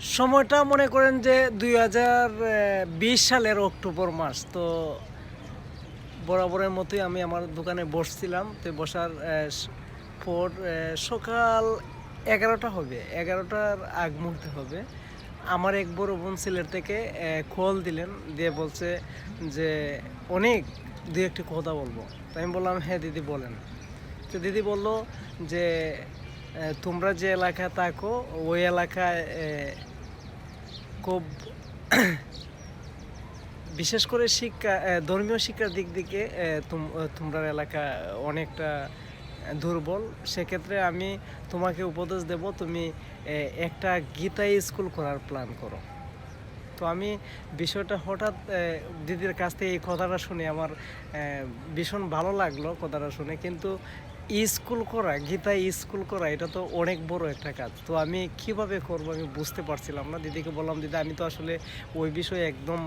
সময়টা মনে করেন যে দুই হাজার বিশ সালের অক্টোবর মাস, তো বরাবরের মতোই আমি আমার দোকানে বসছিলাম। তো বসার পর সকাল এগারোটা হবে, এগারোটার আগ মুহূর্তে হবে। আমার এক বড় বোন সিলেট থেকে কল দিলেন, দিয়ে বলছে যে, অনেক, দুই একটি কথা বলব। তো আমি বললাম হ্যাঁ দিদি, বলেন। তো দিদি বলল যে তোমরা যে এলাকায় থাকো, ওই এলাকায় খুব বিশেষ করে শিক্ষা ধর্মীয় শিক্ষার দিক থেকে তোমরা এলাকা অনেকটা দুর্বল। সেক্ষেত্রে আমি তোমাকে উপদেশ দেব, তুমি একটা গীতা স্কুল করার প্ল্যান করো। তো আমি বিষয়টা হঠাৎ দিদির কাছ থেকে এই কথাটা শুনে আমার ভীষণ ভালো লাগল কথাটা শুনে। কিন্তু স্কুল করা, গীতা স্কুল করা, এটা তো অনেক বড় একটা কাজ। তো আমি কীভাবে করব আমি বুঝতে পারছিলাম না। দিদিকে বললাম, দিদি, আমি তো আসলে ওই বিষয়ে একদম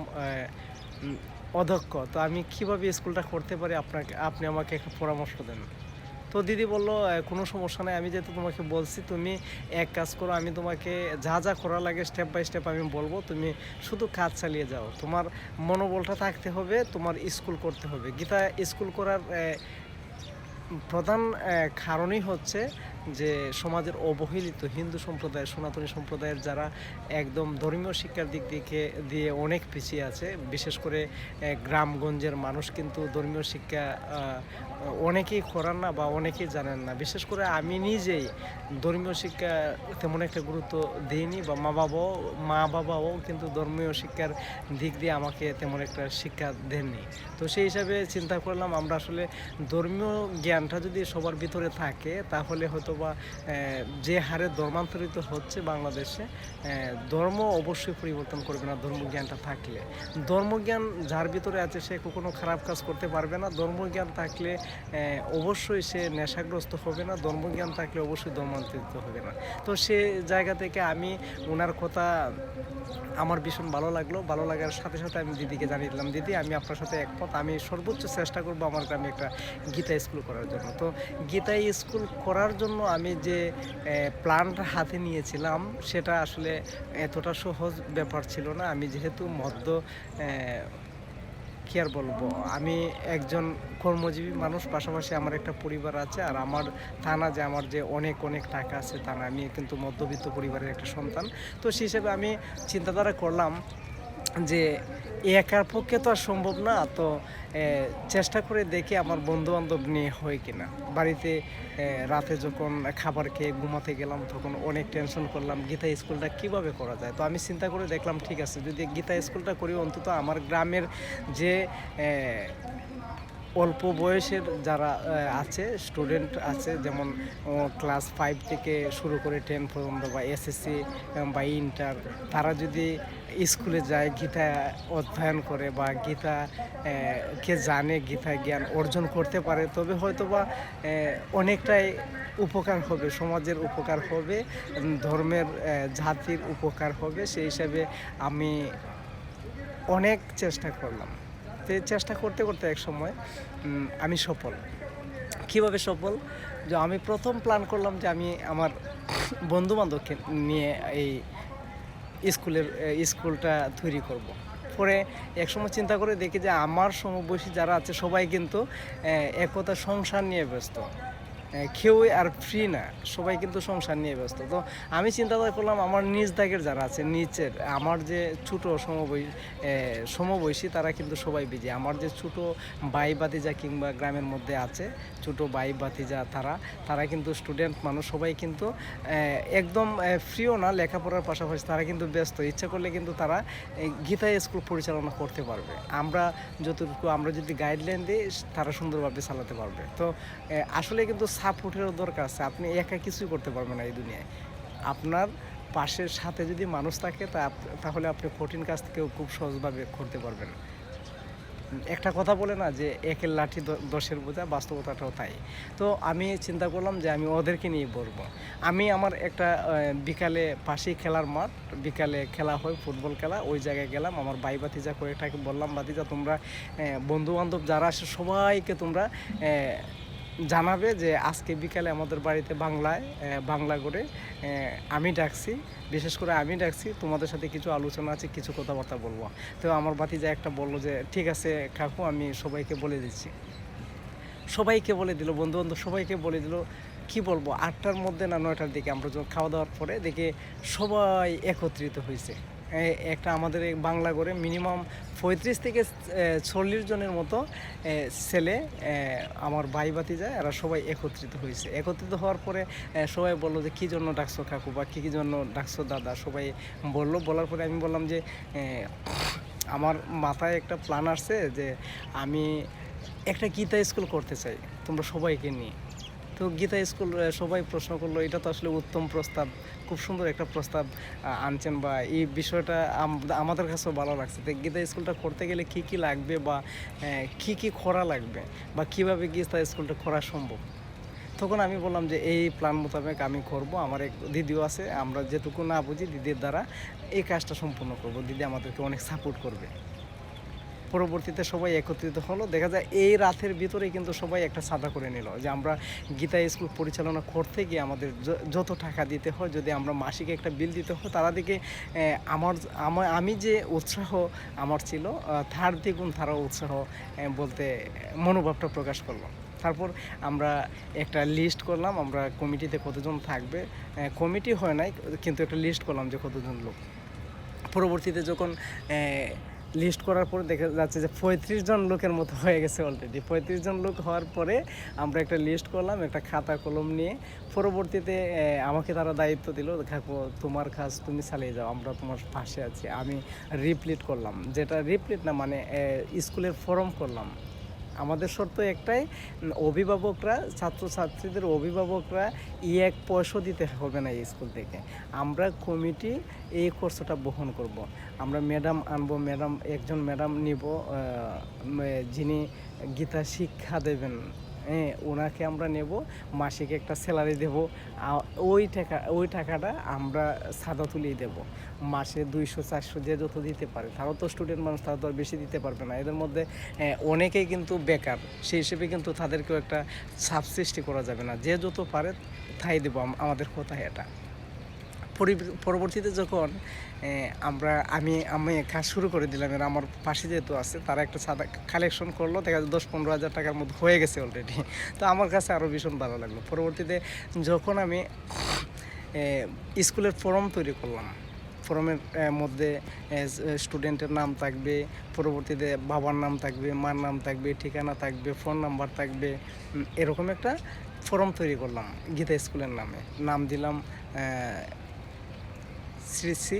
অদক্ষ তো আমি কীভাবে স্কুলটা করতে পারি? আপনাকে, আপনি আমাকে একটা পরামর্শ দেন। তো দিদি বলল কোনো সমস্যা নেই। আমি যেহেতু তোমাকে বলছি, তুমি এক কাজ করো, আমি তোমাকে যা যা করা লাগে স্টেপ বাই স্টেপ আমি বলব। তুমি শুধু কাজ চালিয়ে যাও। তোমার মনোবলটা থাকতে হবে, তোমার স্কুল করতে হবে। গীতা স্কুল করার প্রধান কারণই হচ্ছে যে সমাজের অবহেলিত হিন্দু সম্প্রদায়, সনাতনী সম্প্রদায়ের যারা একদম ধর্মীয় শিক্ষার দিক দিকে দিয়ে অনেক পিছিয়ে আছে, বিশেষ করে গ্রামগঞ্জের মানুষ কিন্তু ধর্মীয় শিক্ষা অনেকেই করান না বা অনেকেই জানেন না। বিশেষ করে আমি নিজেই ধর্মীয় শিক্ষা তেমন একটা গুরুত্ব দিইনি বা মা বাবাও মা বাবাও কিন্তু ধর্মীয় শিক্ষার দিক দিয়ে আমাকে তেমন একটা শিক্ষা দেননি। তো সেই হিসাবে চিন্তা করলাম আমরা আসলে ধর্মীয় জ্ঞানটা যদি সবার ভিতরে থাকে, তাহলে হয়তো বা আহ, যে হারে ধর্মান্তরিত হচ্ছে বাংলাদেশে ধর্ম অবশ্যই পরিবর্তন করবে না ধর্মজ্ঞানটা থাকলে। ধর্মজ্ঞান যার ভিতরে আছে সে কখনো খারাপ কাজ করতে পারবে না। ধর্মজ্ঞান থাকলে অবশ্যই সে নেশাগ্রস্ত হবে না। ধর্মজ্ঞান থাকলে অবশ্যই ধর্মান্তরিত হবে না। তো সে জায়গা থেকে আমি ওনার কথা আমার ভীষণ ভালো লাগল। ভালো লাগার সাথে সাথে আমি দিদিকে জানিয়ে দিলাম দিদি আমি আপনার সাথে একমত। আমি সর্বোচ্চ চেষ্টা করব আমার গ্রামে একটা গীতা স্কুল করার জন্য। তো গীতা স্কুল করার জন্য আমি যে প্ল্যানটা হাতে নিয়েছিলাম, সেটা আসলে এতটা সহজ ব্যাপার ছিল না। আমি যেহেতু মধ্য কি আর বলব? আমি একজন কর্মজীবী মানুষ, পাশাপাশি আমার একটা পরিবার আছে, আর আমার তা না যে, আমার যে অনেক অনেক টাকা আছে, তা না, আমি কিন্তু মধ্যবিত্ত পরিবারের একটা সন্তান। তো সেই হিসেবে আমি চিন্তাধারা করলাম যে একার পক্ষে তো আর সম্ভব না, তো চেষ্টা করে দেখি আমার বন্ধু বান্ধব নিয়ে হয় কিনা। বাড়িতে রাতে যখন খাবার খেয়ে ঘুমাতে গেলাম, তখন অনেক টেনশন করলাম, গীতা, স্কুলটা কীভাবে করা যায়? তো আমি চিন্তা করে দেখলাম, ঠিক আছে, যদি গীতা স্কুলটা করি, অন্তত আমার গ্রামের যে অল্প বয়সের যারা আছে স্টুডেন্ট আছে, যেমন ক্লাস ফাইভ থেকে শুরু করে টেন পর্যন্ত বা এসএসসি বা ইন্টার তারা যদি স্কুলে যায়, গীতা অধ্যয়ন করে বা গীতা কে জানে গীতা জ্ঞান অর্জন করতে পারে, তবে হয়তো বা অনেকটাই উপকার হবে, সমাজের উপকার হবে ধর্মের জাতির উপকার হবে, সেই হিসাবে আমি অনেক চেষ্টা করলাম। তো এই চেষ্টা করতে করতে এক সময় আমি সফল। কীভাবে সফল? যে আমি প্রথম প্ল্যান করলাম যে আমি আমার বন্ধুবান্ধবকে নিয়ে এই স্কুলের স্কুলটা তৈরি করব। পরে একসময় চিন্তা করে দেখি যে আমার সমবয়সী যারা আছে সবাই কিন্তু একতা সংসার নিয়ে ব্যস্ত। কেউই আর ফ্রি না। সবাই কিন্তু সংসার নিয়ে ব্যস্ত। তো আমি চিন্তা করলাম, আমার নিজ দাগের যারা আছে, নিচের, আমার যে ছোটো সমবয় সমবয়সী, তারা কিন্তু সবাই বিজি। আমার যে ছোটো ভাই বাতিজা কিংবা গ্রামের মধ্যে আছে, ছোটো ভাই বাতিজা তারা তারা কিন্তু স্টুডেন্ট মানুষ। সবাই কিন্তু একদম ফ্রিও না, লেখাপড়ার পাশাপাশি তারা কিন্তু ব্যস্ত। ইচ্ছা করলে কিন্তু তারা গীতা স্কুল পরিচালনা করতে পারবে। আমরা যতটুকু, আমরা যদি গাইডলাইন দিই, তারা সুন্দরভাবে চালাতে পারবে। তো আসলে কিন্তু সাপোর্টেরও দরকার আছে। আপনি একা কিছুই করতে পারবেন না এই দুনিয়ায়। আপনার পাশের সাথে যদি মানুষ থাকে, তা তাহলে আপনি কঠিন কাজ থেকেও খুব সহজভাবে করতে পারবেন। একটা কথা বলে না যে, একের লাঠি দশের বোঝা, বাস্তবতাটাও তাই। তো আমি চিন্তা করলাম যে, আমি ওদেরকে নিয়ে বলব। আমি আমার একটা বিকালে পাশেই খেলার মাঠ, বিকালে খেলা হয়, ফুটবল খেলা, ওই জায়গায় গেলাম। আমার ভাই বাতিজা কয়েকটাকে বললাম বাতিজা তোমরা বন্ধু বান্ধব যারা আসে সবাইকে তোমরা জানাবে যে আজকে বিকালে আমাদের বাড়িতে বাংলায় বাংলা করে আমি ডাকছি। বিশেষ করে আমি ডাকছি, তোমাদের সাথে কিছু আলোচনা আছে, কিছু কথাবার্তা বলব। তো আমার বাতি বাতিজা একটা বলল যে, ঠিক আছে কাকু, আমি সবাইকে বলে দিচ্ছি। সবাইকে বলে দিল বন্ধু বান্ধব সবাইকে বলে দিল, কি বলব? আটটার মধ্যে না নয়টার দিকে আমরা যখন খাওয়া দাওয়ার পরে দেখে সবাই একত্রিত হয়েছে একটা আমাদের বাংলা করে মিনিমাম পঁয়ত্রিশ থেকে চল্লিশ জনের মতো ছেলে আমার ভাই বাতি যায় এরা সবাই একত্রিত হয়েছে। একত্রিত হওয়ার পরে সবাই বলল যে, কী জন্য ডাকছো কাকু বা কী কী জন্য ডাকছো দাদা? সবাই বলল। বলার পরে আমি বললাম যে আমার মাথায় একটা প্ল্যান আসছে যে, আমি একটা গীতা স্কুল করতে চাই, তোমরা সবাইকে নিয়ে। তো গীতা স্কুল সবাই প্রশ্ন করল, এটা তো আসলে উত্তম প্রস্তাব। খুব সুন্দর একটা প্রস্তাব আনছেন বা এই বিষয়টা আমাদের কাছেও ভালো লাগছে। তো গীতা স্কুলটা করতে গেলে কি কি লাগবে বা কি কি করা লাগবে বা কীভাবে গীতা স্কুলটা করা সম্ভব? তখন আমি বললাম যে, এই প্ল্যান মোতাবেক আমি করব। আমার এক দিদিও আছে, আমরা যেটুকু না বুঝি দিদির দ্বারা এই কাজটা সম্পূর্ণ করব। দিদি আমাদেরকে অনেক সাপোর্ট করবে। পরবর্তীতে সবাই একত্রিত হলো। দেখা যায় এই রাতের ভিতরে কিন্তু সবাই একটা সাদা করে নিল যে আমরা গীতা স্কুল পরিচালনা করতে গিয়ে আমাদের যত টাকা দিতে হয়, যদি আমরা মাসিক একটা বিল দিতে হয়, তারা দিকে আমার আমার, আমি যে উৎসাহ আমার ছিল তার দ্বিগুণ তারা উৎসাহ বলতে মনোভাবটা প্রকাশ করল। তারপর আমরা একটা লিস্ট করলাম, আমরা কমিটিতে কতজন থাকবে কমিটি হয় নাই, কিন্তু একটা লিস্ট করলাম যে কতজন লোক। পরবর্তীতে যখন লিস্ট করার পরে দেখা যাচ্ছে যে পঁয়ত্রিশ জন লোকের মতো হয়ে গেছে অলরেডি পঁয়ত্রিশ জন লোক হওয়ার পরে আমরা একটা লিস্ট করলাম, একটা খাতা কলম নিয়ে। পরবর্তীতে আমাকে তারা দায়িত্ব দিল, দেখো, তোমার কাজ তুমি চালিয়ে যাও, আমরা তোমার পাশে আছি। আমি রিপ্লিট করলাম। যেটা রিপ্লিট না মানে স্কুলের ফর্ম করলাম। আমাদের শর্ত একটাই অভিভাবকরা, ছাত্রছাত্রীদের অভিভাবকরা ই এক পয়সা দিতে হবে না এই স্কুল থেকে আমরা কমিটি এই খরচটা বহন করব। আমরা ম্যাডাম আনব, ম্যাডাম, একজন ম্যাডাম নিব যিনি গীতা শিক্ষা দেবেন হ্যাঁ ওনাকে আমরা নেব, মাসিক একটা স্যালারি দেব। ওই টাকা, ওই টাকাটা আমরা সাদা তুলিয়ে দেব। মাসে দুইশো, চারশো যে যত দিতে পারে, তারাও তো স্টুডেন্ট মানুষ, তারা তো আর বেশি দিতে পারবে না। এদের মধ্যে অনেকেই কিন্তু বেকার। সেই হিসেবে কিন্তু তাদেরকেও একটা সাব সৃষ্টি করা যাবে না। যে যত পারে, তাই দেবো আমাদের কোথায় এটা। পরবর্তীতে যখন আমরা, আমি আমি কাজ শুরু করে দিলাম, এরা আমার পাশে যেহেতু আছে, তারা একটা সাদা কালেকশন করল, দেখা যায় দশ পনেরো হাজার টাকার মধ্যে হয়ে গেছে অলরেডি তো আমার কাছে আরও ভীষণ ভালো লাগল। পরবর্তীতে যখন আমি স্কুলের ফর্ম তৈরি করলাম ফর্মের মধ্যে স্টুডেন্টের নাম থাকবে, পরবর্তীতে বাবার নাম থাকবে, মার নাম থাকবে, ঠিকানা থাকবে ফোন নাম্বার থাকবে এরকম একটা ফর্ম তৈরি করলাম, গীতা স্কুলের নামে। নাম দিলাম শ্রী শ্রী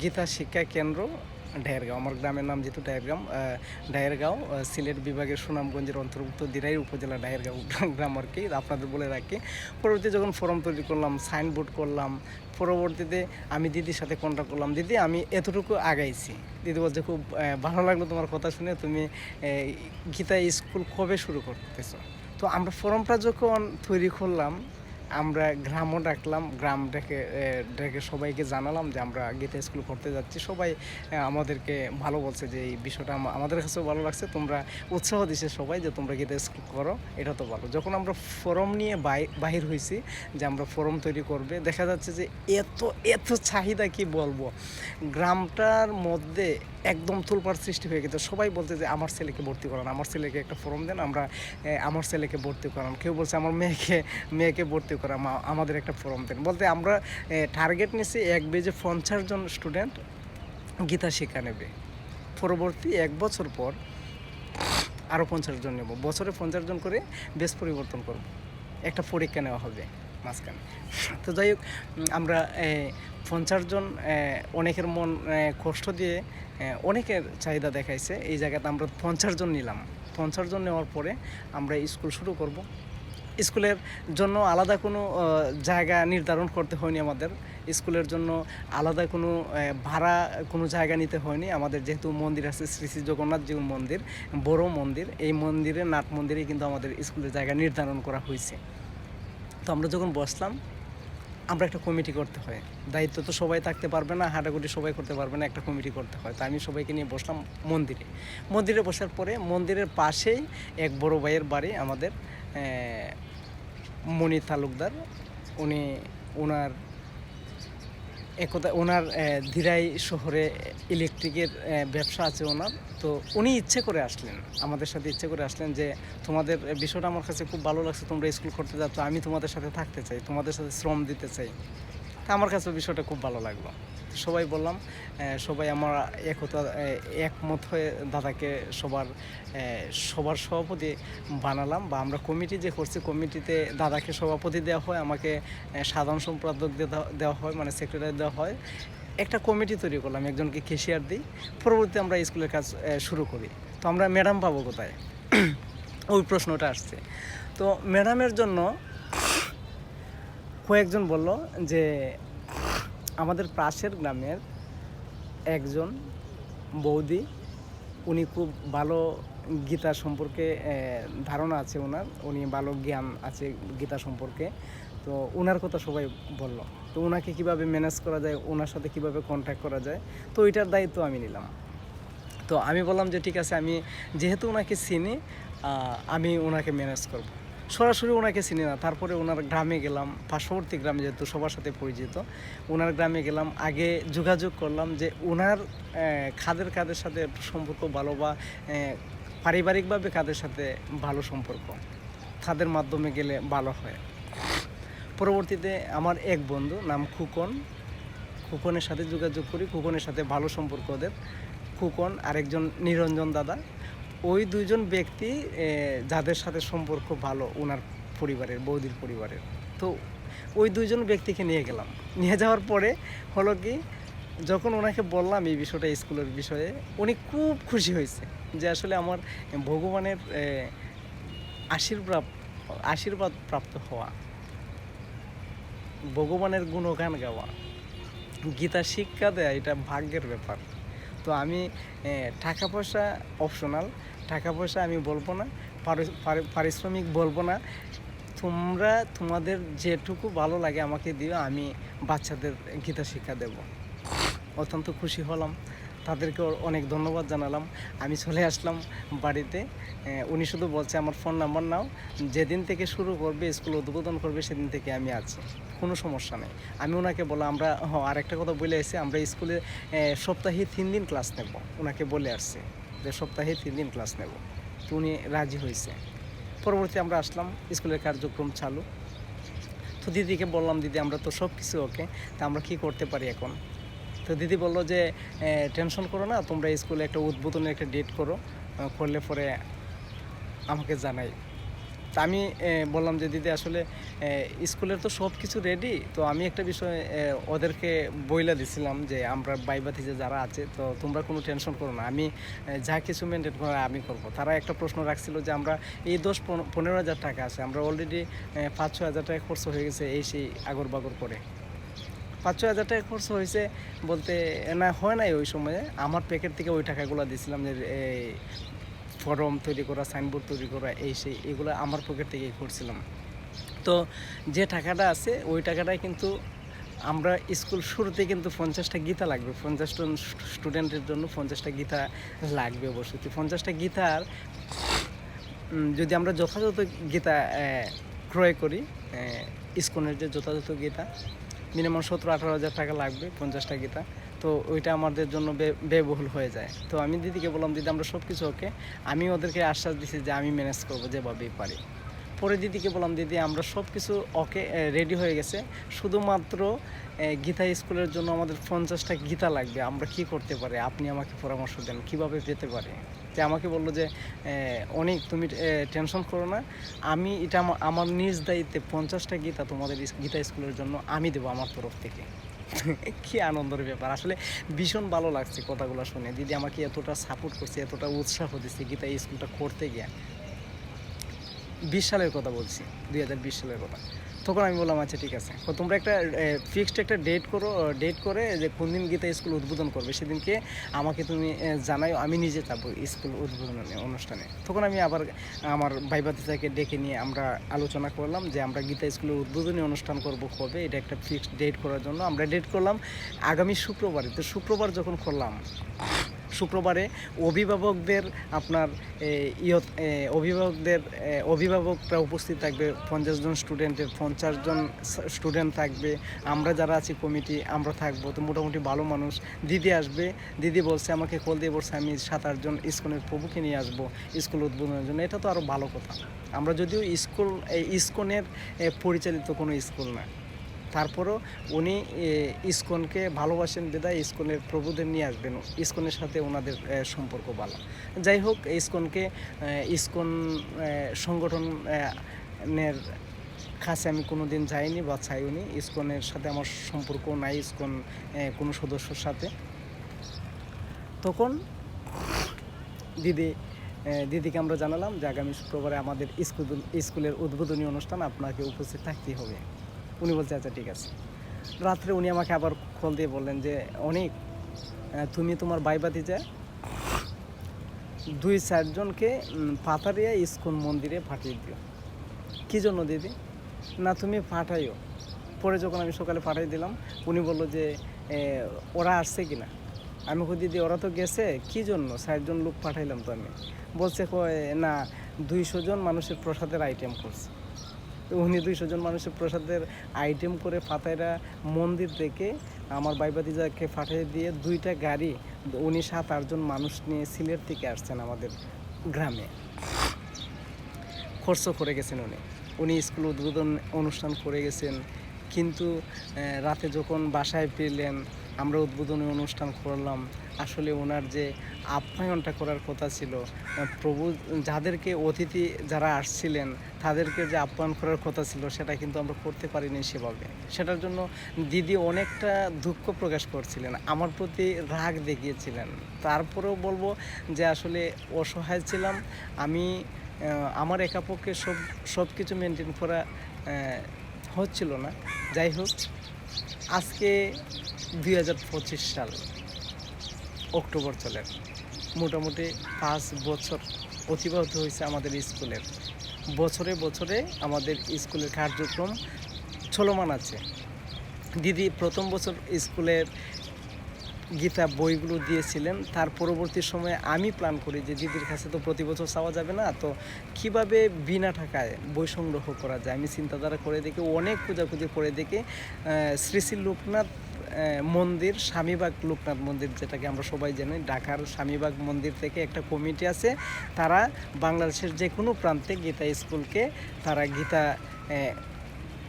গীতা শিক্ষা কেন্দ্র ডায়েরগাঁও আমার গ্রামের নাম যেহেতু ডায়েরগাঁও ডায়েরগাঁও সিলেট বিভাগের সুনামগঞ্জের অন্তর্ভুক্ত দিরাই উপজেলা ডায়েরগাঁও গ্রাম আর কি, আপনাদের বলে রাখি। পরবর্তীতে যখন ফর্ম তৈরি করলাম সাইনবোর্ড করলাম, পরবর্তীতে আমি দিদির সাথে কন্ট্যাক্ট করলাম, দিদি, আমি এতটুকু আগাইছি। দিদি বলছে, খুব ভালো লাগল তোমার কথা শুনে, তুমি গীতা স্কুল কবে শুরু করতেছো? তো আমরা ফর্মটা যখন তৈরি করলাম আমরা গ্রামও ডাকলাম, গ্রাম ডেকে ডেকে সবাইকে জানালাম যে আমরা গীতা স্কুল করতে যাচ্ছি। সবাই আমাদেরকে ভালো বলছে যে এই বিষয়টা আমাদের কাছেও ভালো লাগছে। তোমরা উৎসাহ দিছে সবাই যে তোমরা গীতা স্কুল করো, এটা তো ভালো। যখন আমরা ফরম নিয়ে বাহির হয়েছি যে আমরা ফর্ম তৈরি করবে, দেখা যাচ্ছে যে এত এত চাহিদা কি বলব? গ্রামটার মধ্যে একদম তুলপার সৃষ্টি হয়ে গেছে। সবাই বলতে যে, আমার ছেলেকে ভর্তি করান, আমার ছেলেকে একটা ফর্ম দেন, আমরা আমার ছেলেকে ভর্তি করান। কেউ বলছে, আমার মেয়েকে মেয়েকে ভর্তি করা আমাদের একটা ফর্ম দেন। বলতে আমরা টার্গেট নিছি এক বেজে পঞ্চাশ জন স্টুডেন্ট গীতা শিক্ষা নেবে। পরবর্তী এক বছর পর আরও পঞ্চাশ জন নেব। বছরে পঞ্চাশ জন করে বেশ পরিবর্তন করব। একটা পরীক্ষা নেওয়া হবে মাঝখানে। তো যাই হোক আমরা পঞ্চাশ জন অনেকের মন কষ্ট দিয়ে অনেকের চাহিদা দেখাইছে। এই জায়গাতে আমরা পঞ্চাশ জন নিলাম। পঞ্চাশ জন নেওয়ার পরে আমরা স্কুল শুরু করব। স্কুলের জন্য আলাদা কোনো জায়গা নির্ধারণ করতে হয়নি আমাদের। স্কুলের জন্য আলাদা কোনো ভাড়া কোনো জায়গা নিতে হয়নি। আমাদের যেহেতু মন্দির আছে, শ্রী শ্রী জগন্নাথ জিউ মন্দির, বড় মন্দির, এই মন্দিরে, নাট মন্দিরে কিন্তু আমাদের স্কুলের জায়গা নির্ধারণ করা হয়েছে। তো আমরা যখন বসলাম আমরা একটা কমিটি করতে হয়। দায়িত্ব তো সবাই থাকতে পারবে না হাঁটাগুটি সবাই করতে পারবে না, একটা কমিটি করতে হয়। তো আমি সবাইকে নিয়ে বসলাম মন্দিরে। মন্দিরে বসার পরে মন্দিরের পাশেই এক বড় ভাইয়ের বাড়ি আমাদের মণি তালুকদার। উনি ওনার একতা, ওনার ধীরাই শহরে ইলেকট্রিকের ব্যবসা আছে ওনার। তো উনি ইচ্ছে করে আসলেন। আমাদের সাথে ইচ্ছে করে আসলেন যে, তোমাদের বিষয়টা আমার কাছে খুব ভালো লাগছে, তোমরা স্কুল করতে যাচ্ছ, আমি তোমাদের সাথে থাকতে চাই, তোমাদের সাথে শ্রম দিতে চাই। তা আমার কাছে বিষয়টা খুব ভালো লাগল। সবাই বললাম সবাই আমার একতা একমত হয়ে দাদাকে সবার সবার সভাপতি বানালাম বা আমরা কমিটি যে করছি, কমিটিতে দাদাকে সভাপতি দেওয়া হয়, আমাকে সাধারণ সম্পাদক দেওয়া হয় মানে সেক্রেটারি দেওয়া হয়। একটা কমিটি তৈরি করলাম, একজনকে কেশিয়ার দিই। পরবর্তীতে আমরা স্কুলের কাজ শুরু করি। তো আমরা ম্যাডাম পাবো কোথায়? ওই প্রশ্নটা আসছে। তো ম্যাডামের জন্য কয়েকজন বলল যে, আমাদের পাশের গ্রামের একজন বৌদি, উনি খুব ভালো গীতা সম্পর্কে ধারণা আছে ওনার। উনি ভালো জ্ঞান আছে গীতা সম্পর্কে। তো ওনার কথা সবাই বলল। তো ওনাকে কীভাবে ম্যানেজ করা যায় ওনার সাথে কীভাবে কন্ট্যাক্ট করা যায়, তো ওইটার দায়িত্ব আমি নিলাম। তো আমি বললাম যে, ঠিক আছে, আমি যেহেতু ওনাকে চিনি আমি ওনাকে ম্যানেজ করব। সরাসরি ওনাকে চিনি না, তারপরে ওনার গ্রামে গেলাম, পার্শ্ববর্তী গ্রামে যেহেতু সবার সাথে পরিচিত ওনার গ্রামে গেলাম, আগে যোগাযোগ করলাম যে ওনার খাদের কাদের সাথে সম্পর্ক ভালো বা পারিবারিকভাবে কাদের সাথে ভালো সম্পর্ক, তাদের মাধ্যমে গেলে ভালো হয়। পরবর্তীতে আমার এক বন্ধু নাম খুকন। খুকনের সাথে যোগাযোগ করি, খুকনের সাথে ভালো সম্পর্ক ওদের। খুকন আরেকজন নিরঞ্জন দাদা। ওই দুইজন ব্যক্তি যাদের সাথে সম্পর্ক ভালো ওনার পরিবারের, বৌদির পরিবারের। তো ওই দুইজন ব্যক্তিকে নিয়ে গেলাম। নিয়ে যাওয়ার পরে হলো কি, যখন ওনাকে বললাম এই বিষয়টা স্কুলের বিষয়ে, উনি খুব খুশি হয়েছে যে আসলে আমার ভগবানের আশীর্বাদ আশীর্বাদ প্রাপ্ত হওয়া। ভগবানের গুণগান গাওয়া। গীতা শিক্ষা দেয়া, এটা ভাগ্যের ব্যাপার। তো আমি টাকা পয়সা অপশনাল টাকা পয়সা আমি বলব না, পারি- পারি- পারিশ্রমিক বলব না। তোমরা, তোমাদের যেটুকু ভালো লাগে আমাকে দিও, আমি বাচ্চাদের গীতা শিক্ষা দেব। অত্যন্ত খুশি হলাম। তাদেরকে অনেক ধন্যবাদ জানালাম। আমি চলে আসলাম বাড়িতে। উনি শুধু বলছে, আমার ফোন নাম্বার নাও। যেদিন থেকে শুরু করবে স্কুল উদ্বোধন করবে, সেদিন থেকে আমি আছি। কোনো সমস্যা নেই। আমি ওনাকে বললাম, আমরা, হ, আরেকটা কথা বলে এসে আমরা স্কুলে সপ্তাহে তিন দিন ক্লাস নেব। ওনাকে বলে আসছে যে, সপ্তাহে তিন দিন ক্লাস নেব। তো উনি রাজি হয়েছে। পরবর্তী আমরা আসলাম স্কুলের কার্যক্রম চালু। তো দিদিকে বললাম, দিদি, আমরা তো সব কিছু ওকে তা আমরা কি করতে পারি এখন? তো দিদি বলল যে টেনশন করো না, তোমরা স্কুলে একটা উদ্বোধনের একটা ডেট করো করলে পরে আমাকে জানাই। তা আমি বললাম যে, দিদি, আসলে স্কুলের তো সব কিছু রেডি তো আমি একটা বিষয় ওদেরকে বইলা দিছিলাম যে, আমরা বাইবাতি যে যারা আছে, তো তোমরা কোনো টেনশন করো না। আমি যা কিছু মেনটেন করা আমি করব। তারা একটা প্রশ্ন রাখছিল যে, আমরা এই দশ পন- পনেরো হাজার টাকা আছে, আমরা অলরেডি পাঁচ ছ হাজার টাকা খরচ হয়ে গেছে এই সেই আগর বাগর করে। পাঁচ ছ হাজার টাকা খরচ হয়েছে বলতে, না, হয় নাই ওই সময়ে। আমার প্যাকেট থেকে ওই টাকাগুলো দিয়েছিলাম যে এই ফর্ম তৈরি করা সাইনবোর্ড তৈরি করা, এই সেই, এগুলো আমার পকেট থেকেই করছিলাম। তো যে টাকাটা আছে, ওই টাকাটাই কিন্তু আমরা স্কুল শুরুতে কিন্তু পঞ্চাশটা গীতা লাগবে। পঞ্চাশজন স্টুডেন্টের জন্য পঞ্চাশটা গীতা লাগবে অবশ্যই। তো পঞ্চাশটা গীতার যদি আমরা যথাযথ গীতা ক্রয় করি ইস্কনের যে যথাযথ গীতা মিনিমাম সতেরো আঠারো হাজার টাকা লাগবে, পঞ্চাশটা গীতা। তো ওইটা আমাদের জন্য ব্যয়- ব্যয়বহুল হয়ে যায়। তো আমি দিদিকে বললাম, দিদি, আমরা সব কিছু ওকে আমি ওদেরকে আশ্বাস দিছি যে আমি ম্যানেজ করব যেভাবেই পারি। পরে দিদিকে বললাম, দিদি, আমরা সব কিছু ওকে রেডি হয়ে গেছে। শুধুমাত্র গীতা স্কুলের জন্য আমাদের পঞ্চাশটা গীতা লাগবে। আমরা কি করতে পারি? আপনি আমাকে পরামর্শ দেন, কীভাবে পেতে পারি? যে আমাকে বলল যে অনেক, তুমি টেনশন করো না। আমি এটা আমার নিজ দায়িত্বে পঞ্চাশটা গীতা তোমাদের গীতা স্কুলের জন্য আমি দেবো আমার তরফ থেকে। কি আনন্দের ব্যাপার। আসলে ভীষণ ভালো লাগছে কথাগুলো শুনে। দিদি আমাকে এতটা সাপোর্ট করছে, এতটা উৎসাহ দিচ্ছে গীতা স্কুলটা করতে গিয়ে। বিশ সালের কথা বলছি, দুই হাজার বিশ সালের কথা। তখন আমি বললাম আচ্ছা ঠিক আছে। তো তোমরা একটা ফিক্সড একটা ডেট করো ডেট করে যে কোন দিন গীতা স্কুল উদ্বোধন করবে। সেদিনকে আমাকে তুমি জানাও আমি নিজে যাব স্কুল উদ্বোধনে, অনুষ্ঠানে। তখন আমি আবার আমার ভাইবাতিতাকে ডেকে নিয়ে আমরা আলোচনা করলাম যে আমরা গীতা স্কুলে উদ্বোধনী অনুষ্ঠান করব কবে, এটা একটা ফিক্সড ডেট করার জন্য। আমরা ডেট করলাম আগামী শুক্রবারে। তো শুক্রবার যখন করলাম শুক্রবারে অভিভাবকদের আপনার ইয়ত অভিভাবকদের অভিভাবকরা উপস্থিত থাকবে, পঞ্চাশ জন স্টুডেন্টের পঞ্চাশ জন স্টুডেন্ট থাকবে, আমরা যারা আছি কমিটি, আমরা থাকব, তো মোটামুটি ভালো মানুষ। দিদি আসবে, দিদি বলছে আমাকে কল দিয়ে বলছে, আমি সাত আটজন স্কুলের প্রভুকে নিয়ে আসব স্কুল উদ্বোধনের জন্য। এটা তো আরও ভালো কথা। আমরা যদিও স্কুল ইস্কনের পরিচালিত কোনো স্কুল না। তারপরও উনি ইস্কনকে ভালোবাসেন বিদায় ইস্কনের প্রভুদের নিয়ে আসবেন। ইস্কনের সাথে ওনাদের সম্পর্ক ভালো। যাই হোক ইস্কনকে ইস্কন এ, সংগঠন কাছে আমি কোনো দিন যাইনি বা চাইনি ইস্কনের সাথে আমার সম্পর্ক নাই ইস্কন কোনো সদস্যর সাথে। তখন দিদি দিদিকে আমরা জানালাম যে আগামী শুক্রবারে আমাদের স্কুল স্কুলের উদ্বোধনী অনুষ্ঠান আপনাকে উপস্থিত থাকতেই হবে। উনি বলছে আচ্ছা ঠিক আছে। রাত্রে উনি আমাকে আবার খোল দিয়ে বললেন যে, অনেক তুমি তোমার বাইবাতি যা দুই চারজনকে পাতারিয়া ইস্কন মন্দিরে পাঠিয়ে দিও। কী জন্য দিদি? না, তুমি পাঠাইও। পরে যখন আমি সকালে পাঠিয়ে দিলাম, উনি বলল যে ওরা আসছে কি না আমি কই, দিদি, ওরা তো গেছে, কী জন্য? ষাটজন লোক পাঠাইলাম তো আমি। বলছে, কয়, না, দুইশো জন মানুষের প্রসাদের আইটেম করছে। উনি দুইশো জন মানুষের প্রসাদের আইটেম করে ফাতাইরা মন্দির থেকে আমার বাইবাদিজাকে পাঠিয়ে দিয়ে দুইটা গাড়ি উনি সাত আটজন মানুষ নিয়ে সিলেট থেকে আসছেন আমাদের গ্রামে। খরচ করে গেছেন উনি। উনি স্কুল উদ্বোধন অনুষ্ঠান করে গেছেন। কিন্তু রাতে যখন বাসায় ফিরলেন আমরা উদ্বোধনী অনুষ্ঠান করলাম। আসলে ওনার যে আপ্যায়নটা করার কথা ছিল, প্রভু যাদেরকে অতিথি যারা আসছিলেন, তাদেরকে যে আপ্যায়ন করার কথা ছিল, সেটা কিন্তু আমরা করতে পারিনি সেভাবে। সেটার জন্য দিদি অনেকটা দুঃখ প্রকাশ করছিলেন, আমার প্রতি রাগ দেখিয়েছিলেন। তারপরেও বলব যে আসলে অসহায় ছিলাম। আমি আমার একা পক্ষে সব সব কিছু মেনটেন করা হচ্ছিল না। যাই হোক, আজকে দুই হাজার পঁচিশ সাল অক্টোবর চলে। মোটামুটি পাঁচ বছর অতিবাহিত হয়েছে আমাদের স্কুলের বছরে বছরে আমাদের স্কুলের কার্যক্রম চলমান আছে। দিদি প্রথম বছর স্কুলের গীতা বইগুলো দিয়েছিলেন। তার পরবর্তী সময়ে আমি প্ল্যান করি যে দিদির কাছে তো প্রতি বছর চাওয়া যাবে না তো কীভাবে বিনা টাকায় বই সংগ্রহ করা যায়? আমি চিন্তাধারা করে দেখি অনেক খোঁজাখুঁজি করে দেখি আহ, শ্রী শ্রী লোকনাথ মন্দির, স্বামীবাগ লোকনাথ মন্দির যেটাকে আমরা সবাই জানি। ঢাকার স্বামীবাগ মন্দির থেকে একটা কমিটি আছে। তারা বাংলাদেশের যে কোনো প্রান্তে গীতা স্কুলকে তারা গীতা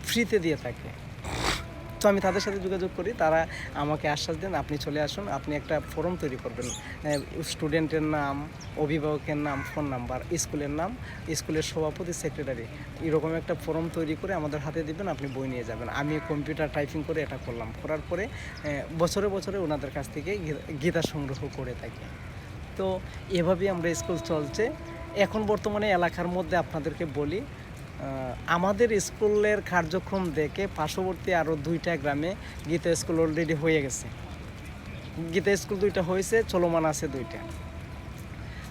ফ্রিতে দিয়ে থাকে। তো আমি তাদের সাথে যোগাযোগ করি, তারা আমাকে আশ্বাস দেন, আপনি চলে আসুন, আপনি একটা ফর্ম তৈরি করবেন। স্টুডেন্টের নাম, অভিভাবকের নাম, ফোন নাম্বার, স্কুলের নাম, স্কুলের সভাপতি, সেক্রেটারি, এরকম একটা ফর্ম তৈরি করে আমাদের হাতে দিবেন, আপনি বই নিয়ে যাবেন। আমি কম্পিউটার টাইপিং করে এটা করলাম, করার পরে বছরে বছরে ওনাদের কাছ থেকে গীতা সংগ্রহ করে থাকি। তো এভাবেই আমরা স্কুল চলছে। এখন বর্তমানে এলাকার মধ্যে আপনাদেরকে বলি আমাদের স্কুলের কার্যক্রম দেখে পার্শ্ববর্তী আরও দুইটা গ্রামে গীতা স্কুল অলরেডি হয়ে গেছে। গীতা স্কুল দুইটা হয়েছে, চলমান আছে দুইটা।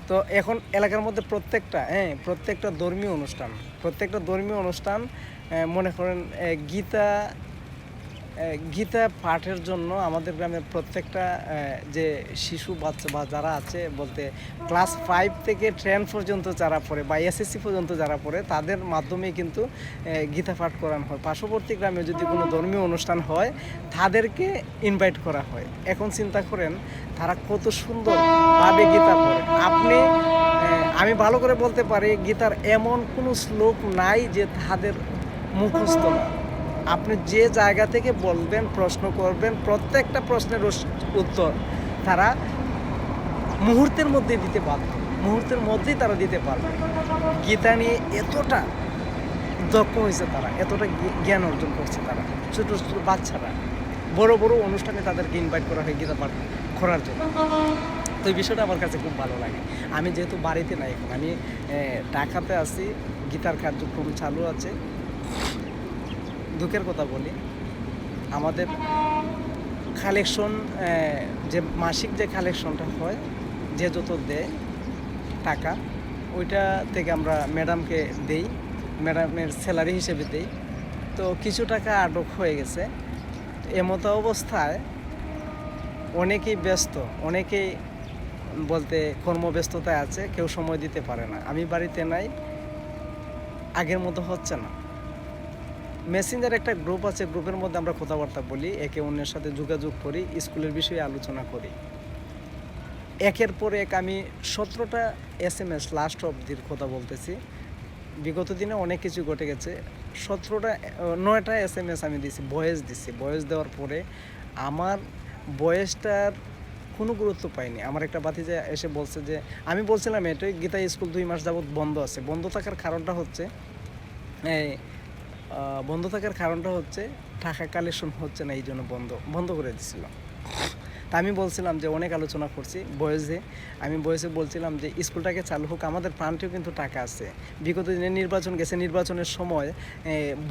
তো এখন এলাকার মধ্যে প্রত্যেকটা হ্যাঁ প্রত্যেকটা ধর্মীয় অনুষ্ঠান, প্রত্যেকটা ধর্মীয় অনুষ্ঠান মনে করেন গীতা গীতা পাঠের জন্য আমাদের গ্রামের প্রত্যেকটা যে শিশু বাচ্চা বা যারা আছে, বলতে ক্লাস ফাইভ থেকে টেন পর্যন্ত যারা পড়ে বা এসএসসি পর্যন্ত যারা পড়ে, তাদের মাধ্যমে কিন্তু গীতা পাঠ করানো হয়। পার্শ্ববর্তী গ্রামে যদি কোনো ধর্মীয় অনুষ্ঠান হয়, তাদেরকে ইনভাইট করা হয়। এখন চিন্তা করেন, তারা কত সুন্দরভাবে গীতা পড়ে। আপনি আমি ভালো করে বলতে পারি, গীতার এমন কোনো শ্লোক নাই যে তাদের মুখস্থ না। আপনি যে জায়গা থেকে বলবেন, প্রশ্ন করবেন, প্রত্যেকটা প্রশ্নের উত্তর তারা মুহূর্তের মধ্যে দিতে পারবে। মুহূর্তের মধ্যেই তারা দিতে পারবে। গীতা নিয়ে এতটা দক্ষ হয়েছে তারা, এতটা জ্ঞান অর্জন করছে তারা, ছোটো ছোটো বাচ্চারা। বড় বড় অনুষ্ঠানে তাদেরকে ইনভাইট করা হয় গীতা পাঠ করার জন্য। তো এই বিষয়টা আমার কাছে খুব ভালো লাগে। আমি যেহেতু বাড়িতে নাই এখন, আমি ঢাকাতে আছি, গীতার কার্যক্রম চালু আছে। দুঃখের কথা বলি, আমাদের কালেকশন যে মাসিক যে কালেকশনটা হয়, যে যত দেয় টাকা, ওইটা থেকে আমরা ম্যাডামকে দেই ম্যাডামের স্যালারি হিসেবে দেই। তো কিছু টাকা আটক হয়ে গেছে। এমতো অবস্থায় অনেকেই ব্যস্ত, অনেকেই বলতে কর্মব্যস্ততায় আছে, কেউ সময় দিতে পারে না। আমি বাড়িতে নাই, আগের মতো হচ্ছে না। মেসেঞ্জার একটা গ্রুপ আছে গ্রুপের মধ্যে আমরা কথাবার্তা বলি, একে অন্যের সাথে যোগাযোগ করি, স্কুলের বিষয়ে আলোচনা করি। একের পর এক আমি সতেরোটা এস এম এস লাস্ট অবধির কথা বলতেছি। বিগত দিনে অনেক কিছু ঘটে গেছে। সতেরোটা, নয়টা এস এম এস আমি দিছি, বয়েস দিছি। বয়েস দেওয়ার পরে আমার বয়েসটার কোনো গুরুত্ব পাইনি। আমার একটা বাতিজা এসে বলছে যে, আমি বলছিলাম এটাই, গীতা স্কুল দুই মাস যাবত বন্ধ আছে। বন্ধ থাকার কারণটা হচ্ছে বন্ধ থাকার কারণটা হচ্ছে টাকা কালেকশন হচ্ছে না এই জন্য বন্ধ বন্ধ করে দিছিল তা আমি বলছিলাম যে অনেক আলোচনা করছি বয়সে আমি বয়সে বলছিলাম যে স্কুলটাকে চালু হোক, আমাদের প্রান্তেও কিন্তু টাকা আছে। বিগত দিনে নির্বাচন গেছে, নির্বাচনের সময়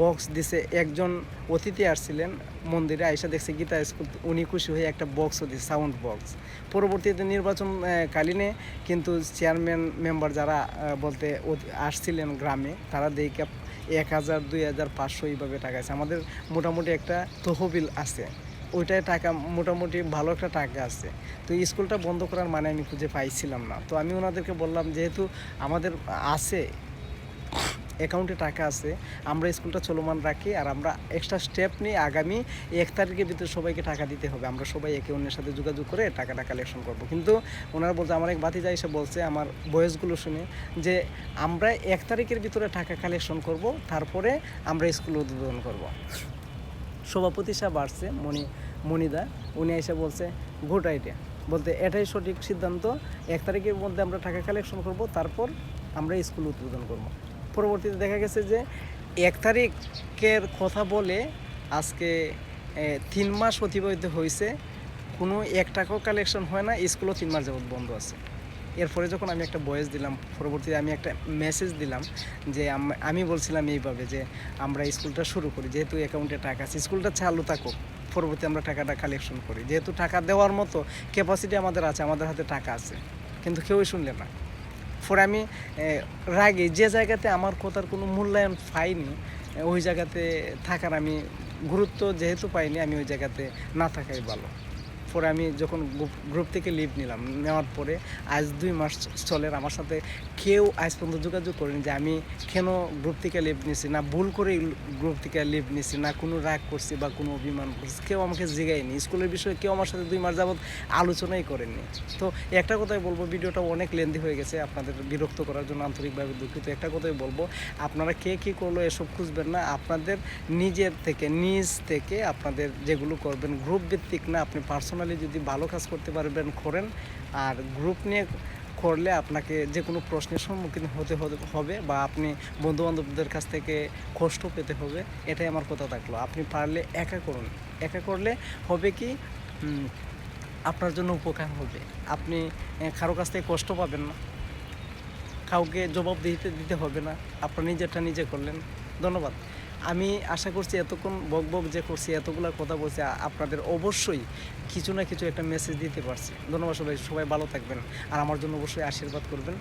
বক্স দিছে, একজন অতিথি আসছিলেন মন্দিরে, আইসা দেখছে গীতা স্কুল, উনি খুশি হয়ে একটা বক্সও দিছে সাউন্ড বক্স পরবর্তীতে নির্বাচন কালীনে কিন্তু চেয়ারম্যান মেম্বার যারা বলতে আসছিলেন গ্রামে, তারা দেখে এক হাজার, দুই হাজার পাঁচশো এইভাবে টাকা আছে। আমাদের মোটামুটি একটা তহবিল আছে। ওইটাই টাকা, মোটামুটি ভালো একটা টাকা আছে। তো স্কুলটা বন্ধ করার মানে আমি খুঁজে পাইছিলাম না। তো আমি ওনাদেরকে বললাম, যেহেতু আমাদের আছে অ্যাকাউন্টে টাকা আছে, আমরা স্কুলটা চলমান রাখি আর আমরা এক্সট্রা স্টেপ নিই আগামী এক তারিখের ভিতরে সবাইকে টাকা দিতে হবে। আমরা সবাই একে অন্যের সাথে যোগাযোগ করে টাকাটা কালেকশন করব। কিন্তু ওনারা বলছে, আমার এক বাতিজা এসে বলছে, আমার বয়সগুলো শুনে যে আমরা এক তারিখের ভিতরে টাকা কালেকশন করব, তারপরে আমরা স্কুল উদ্বোধন করব। সভাপতি সাহেব আসছে, মণি, মণিদা, উনি এসে বলছে গুড আইডিয়া বলতে এটাই সঠিক সিদ্ধান্ত, এক তারিখের মধ্যে আমরা টাকা কালেকশন করব, তারপর আমরা স্কুল উদ্বোধন করব। পরবর্তীতে দেখা গেছে যে এক তারিখের কথা বলে আজকে তিন মাস অতিবাহিত হয়েছে কোনো এক টাকাও কালেকশন হয় না স্কুলও তিন মাস যাবত বন্ধ আছে। এরপরে যখন আমি একটা বয়েস দিলাম, পরবর্তীতে আমি একটা মেসেজ দিলাম যে আমি বলছিলাম এইভাবে যে আমরা স্কুলটা শুরু করি, যেহেতু অ্যাকাউন্টে টাকা আছে স্কুলটা চালু থাকুক পরবর্তী আমরা টাকাটা কালেকশন করি। যেহেতু টাকা দেওয়ার মতো ক্যাপাসিটি আমাদের আছে, আমাদের হাতে টাকা আছে, কিন্তু কেউই শুনলে না। পরে আমি রাগে যে জায়গাতে আমার কথার কোনো মূল্যায়ন পাইনি ওই জায়গাতে থাকার আমি গুরুত্ব যেহেতু পাইনি, আমি ওই জায়গাতে না থাকাই ভালো। পরে আমি যখন গ্রুপ- থেকে লিভ নিলাম, নেওয়ার পরে আজ দুই মাস চলে আমার সাথে কেউ আজ পর্যন্ত যোগাযোগ করেনি যে আমি কেন গ্রুপ থেকে লিভ নিছি, না ভুল করে গ্রুপ থেকে লিভ নিছি, না কোনো রাগ করছি বা কোনো অভিমান করছি। কেউ আমাকে জিগায়নি, স্কুলের বিষয়ে কেউ আমার সাথে দুই মাস যাবত আলোচনাই করেনি তো একটা কথাই বলব, ভিডিওটা অনেক লেন্দি হয়ে গেছে আপনাদের বিরক্ত করার জন্য, আন্তরিকভাবে দুঃখিত। একটা কথাই বলব, আপনারা কে কী করল এসব খুঁজবেন না, আপনাদের নিজের থেকে, নিজ থেকে আপনাদের যেগুলো করবেন গ্রুপ ভিত্তিক না, আপনি পার্সোনালি যদি ভালো কাজ করতে পারবেন করেন, আর গ্রুপ নিয়ে করলে আপনাকে যে কোনো প্রশ্নের সম্মুখীন হতে হবে বা আপনি বন্ধু বান্ধবদের কাছ থেকে কষ্ট পেতে হবে, এটাই আমার কথা থাকল। আপনি পারলে একা করুন। একা করলে হবে কি আপনার জন্য উপকার হবে। আপনি কারও কাছ থেকে কষ্ট পাবেন না। কাউকে জবাব দিতে দিতে হবে না। আপনার নিজেরটা নিজে করলেন। ধন্যবাদ। আমি আশা করছি এতক্ষণ বক বক যে করছি, এতগুলো কথা বলছি আপনাদের অবশ্যই কিছু না কিছু একটা মেসেজ দিতে পারছি। ধন্যবাদ সবাই সবাই ভালো থাকবেন। আর আমার জন্য অবশ্যই আশীর্বাদ করবেন।